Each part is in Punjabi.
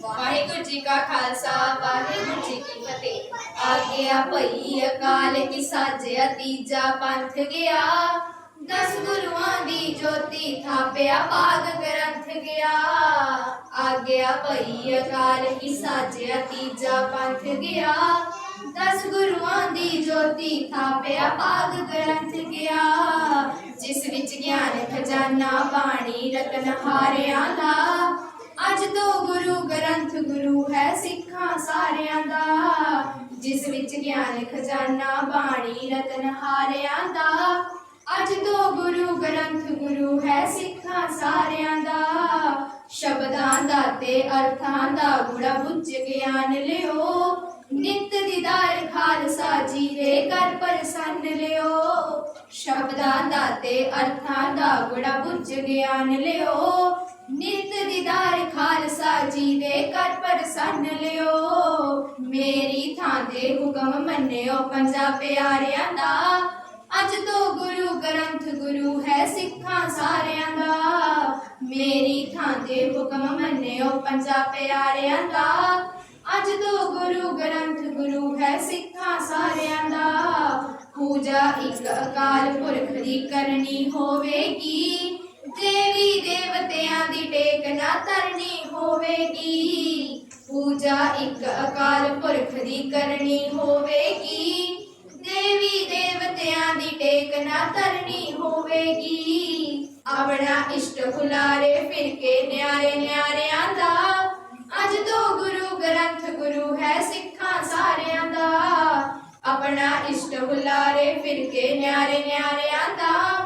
ਵਾਹਿਗੁਰੂ ਜੀ ਕਾ ਖਾਲਸਾ, ਵਾਹਿਗੁਰੂ ਜੀ ਕੀ ਫਤਿਹ। ਆਗਿਆ ਭਈ ਅਕਾਲ ਕੀ ਸਾਜਿਆ ਤੀਜਾ ਪੰਥ ਗਿਆ। ਦਸ ਗੁਰੂਆਂ ਦੀ ਜੋਤੀ ਥਾਪਿਆ ਬਾਗ ਗ੍ਰੰਥ ਗਿਆ। ਆਗਿਆ ਭਈ ਅਕਾਲ ਕੀ ਸਾਜਿਆ ਤੀਜਾ ਪੰਥ ਗਿਆ। ਦਸ ਗੁਰੂਆਂ ਦੀ ਜੋਤੀ ਥਾਪਿਆ ਬਾਗ ਗ੍ਰੰਥ ਗਿਆ। ਜਿਸ ਵਿੱਚ ਗਿਆਨ ਖਜ਼ਾਨਾ, ਬਾਣੀ, ਰਤਨ ਹਾਰਿਆਂ ਦਾ ਅੱਜ ਤੋਂ ਗੁਰੂ ਗ੍ਰੰਥ ਗੁਰੂ ਹੈ ਸਿੱਖਾਂ ਸਾਰਿਆਂ ਦਾ ਜਿਸ ਵਿੱਚ ਗਿਆਨ ਖਜ਼ਾਨਾ ਬਾਣੀ ਰਤਨ ਹਾਰਿਆਂ ਦਾ। ਅੱਜ ਤੋਂ ਗੁਰੂ ਗ੍ਰੰਥ ਗੁਰੂ ਹੈ ਸਿੱਖਾਂ ਸਾਰਿਆਂ ਦਾ। ਸ਼ਬਦਾਂ ਦਾ ਤੇ ਅਰਥਾਂ ਦਾ ਗੁੜਾ ਬੁੱਝ ਗਿਆਨ ਲਿਓ। ਨਿਤ ਦੀਦਾਰ ਖਾਲਸਾ ਜੀ ਦੇ ਕਰ ਪ੍ਰਸੰਨ ਲਿਓ। ਸ਼ਬਦਾਂ ਦਾ ਤੇ ਅਰਥਾਂ ਦਾ ਗੁੜਾ ਬੁੱਝ ਗਿਆਨ ਲਿਓ। ਨਿਤ ਦੀਦਾਰ ਖਾਲਸਾ ਜੀ ਦੇ ਕਰ ਪ੍ਰਸੰਨ ਲਿਓ। ਮੇਰੀ ਥਾਂ ਤੇ ਹੁਕਮ ਮੰਨਿਓ ਪੰਜਾ ਪਿਆਰਿਆਂ ਦਾ। ਅੱਜ ਤੋਂ ਗੁਰੂ ਗ੍ਰੰਥ ਗੁਰੂ ਹੈ ਸਿੱਖਾਂ ਸਾਰਿਆਂ ਦਾ। ਮੇਰੀ ਥਾਂ ਦੇ ਹੁਕਮ ਮੰਨਿਓ ਪੰਜਾ ਪਿਆਰਿਆਂ ਦਾ। ਅੱਜ ਤੋਂ ਗੁਰੂ ਗ੍ਰੰਥ ਗੁਰੂ ਹੈ ਸਿੱਖਾਂ ਸਾਰਿਆਂ ਦਾ। ਪੂਜਾ ਇੱਕ ਅਕਾਲ ਪੁਰਖ ਦੀ ਕਰਨੀ ਹੋਵੇਗੀ। ਦੇਵੀ ਦੇਵਤਿਆਂ ਦੀ ਟੇਕ ਨਾ ਧਰਨੀ ਹੋਵੇਗੀ। ਪੂਜਾ ਇੱਕ ਅਕਾਲ ਕਰਨੀ ਹੋਵੇਗੀ। ਦੇਵੀ ਦੇਵਤਿਆਂ ਦੀ ਟੇਕ ਨਾ ਧਰਨੀ ਹੋਵੇਗੀ। ਆਪਣਾ ਇਸ਼ਟ ਹੁਲਾਰੇ ਫਿਰ ਕੇ ਨਿਆਰੇ ਨਿਆਰਿਆਂ ਦਾ। ਅੱਜ ਤੋਂ ਗੁਰੂ ਗ੍ਰੰਥ ਗੁਰੂ ਹੈ ਸਿੱਖਾਂ ਸਾਰਿਆਂ ਦਾ। ਆਪਣਾ ਇਸ਼ਟ ਹੁਲਾਰੇ ਫਿਰ ਕੇ ਨਿਆਰੇ ਨਿਆਰਿਆਂ ਦਾ।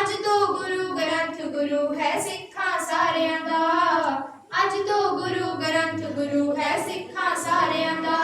ਅੱਜ ਤੋਂ ਗੁਰੂ ਗ੍ਰੰਥ ਗੁਰੂ ਹੈ ਸਿੱਖਾਂ ਸਾਰਿਆਂ ਦਾ। ਅੱਜ ਤੋਂ ਗੁਰੂ ਗ੍ਰੰਥ ਗੁਰੂ ਹੈ ਸਿੱਖਾਂ ਸਾਰਿਆਂ ਦਾ।